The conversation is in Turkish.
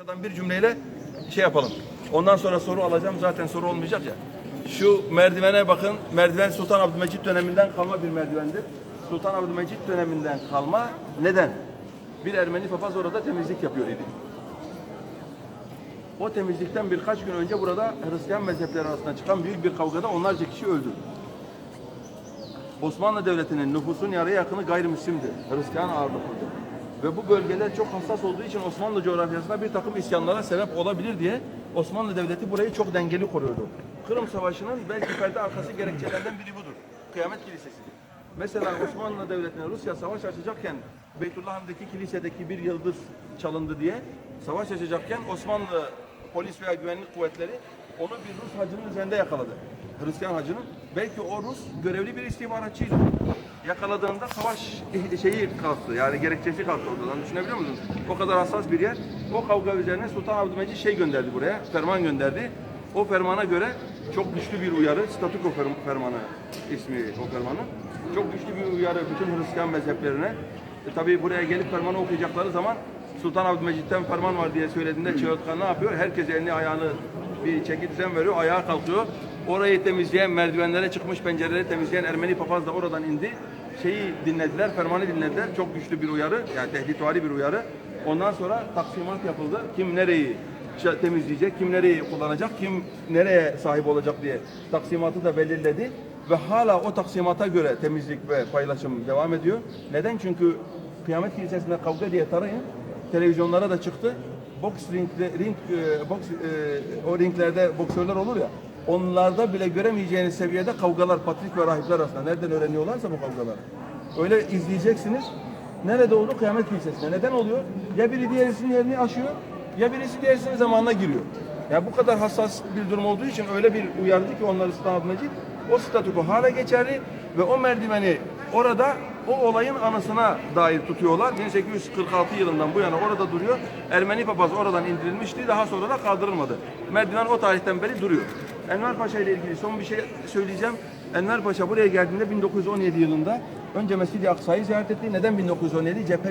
Paşa'dan bir cümleyle şey yapalım. Ondan sonra soru alacağım. Zaten soru olmayacak ya. Şu merdivene bakın. Merdiven Sultan Abdülmecit döneminden kalma bir merdivendir. Sultan Abdülmecit döneminden kalma. Neden? Bir Ermeni papaz orada temizlik yapıyor idi. O temizlikten birkaç gün önce burada Hristiyan mezhepleri arasında çıkan büyük bir kavgada onlarca kişi öldü. Osmanlı Devleti'nin nüfusun yarıya yakını gayrimüslimdi. Hristiyan ağırlıklıydı. Ve bu bölgeler çok hassas olduğu için Osmanlı coğrafyasında bir takım isyanlara sebep olabilir diye Osmanlı Devleti burayı çok dengeli koruyordu. Kırım Savaşı'nın belki perde arkası gerekçelerden biri budur. Kıyamet Kilisesi'dir. Mesela Osmanlı Devleti'ne Rusya savaş açacakken Beytullah'ındaki kilisedeki bir yıldız çalındı diye savaş açacakken Osmanlı polis veya güvenlik kuvvetleri onu bir Rus hacının üzerinde yakaladı. Hristiyan hacının. Belki o Rus görevli bir istihbaratçıydı. Yakaladığında savaş şeyi kalktı. Yani gerekçesi kalktı ortadan. Düşünebiliyor musunuz? O kadar hassas bir yer. O kavga üzerine Sultan Abdülmecit şey gönderdi buraya. Ferman gönderdi. O fermana göre çok güçlü bir uyarı. Statüko fer- fermanı ismi o fermanın. Çok güçlü bir uyarı bütün Hristiyan mezheplerine. E, tabii buraya gelip fermanı okuyacakları zaman Sultan Abdülmecit'ten ferman var diye söylediğinde Çığırtkan ne yapıyor? Herkes elini ayağını bir çeki düzen veriyor. Ayağa kalkıyor. Orayı temizleyen, merdivenlere çıkmış pencereleri temizleyen Ermeni papaz da oradan indi. Şeyi dinlediler, fermanı dinlediler. Çok güçlü bir uyarı, yani tehditvari bir uyarı. Ondan sonra taksimat yapıldı. Kim nereyi temizleyecek, kim nereyi kullanacak, kim nereye sahip olacak diye taksimatı da belirledi. Ve hala o taksimata göre temizlik ve paylaşım devam ediyor. Neden? Çünkü Kıyamet Kilisesi'nde kavga diye tarayın. Televizyonlara da çıktı. Boks ringde, ring, e, boks, e, o ringlerde boksörler olur ya. Onlarda bile göremeyeceğiniz seviyede kavgalar patrik ve rahipler arasında. Nereden öğreniyorlarsa bu kavgaları. Öyle izleyeceksiniz. Nerede oldu? Kıyamet Kilisesi'nde. Neden oluyor? Ya biri diğerisinin yerini aşıyor ya birisi diğerisinin zamanına giriyor. Ya bu kadar hassas bir durum olduğu için öyle bir uyardı ki onları Sultan Abdülmecit. O statüko hala geçerli ve o merdiveni orada o olayın anısına dair tutuyorlar. 1846 yılından bu yana orada duruyor. Ermeni papaz oradan indirilmişti. Daha sonra da kaldırılmadı. Merdiven o tarihten beri duruyor. Enver Paşa ile ilgili son bir şey söyleyeceğim. Enver Paşa buraya geldiğinde 1917 yılında önce Mescid-i Aksa'yı ziyaret etti. Neden 1917? Cephe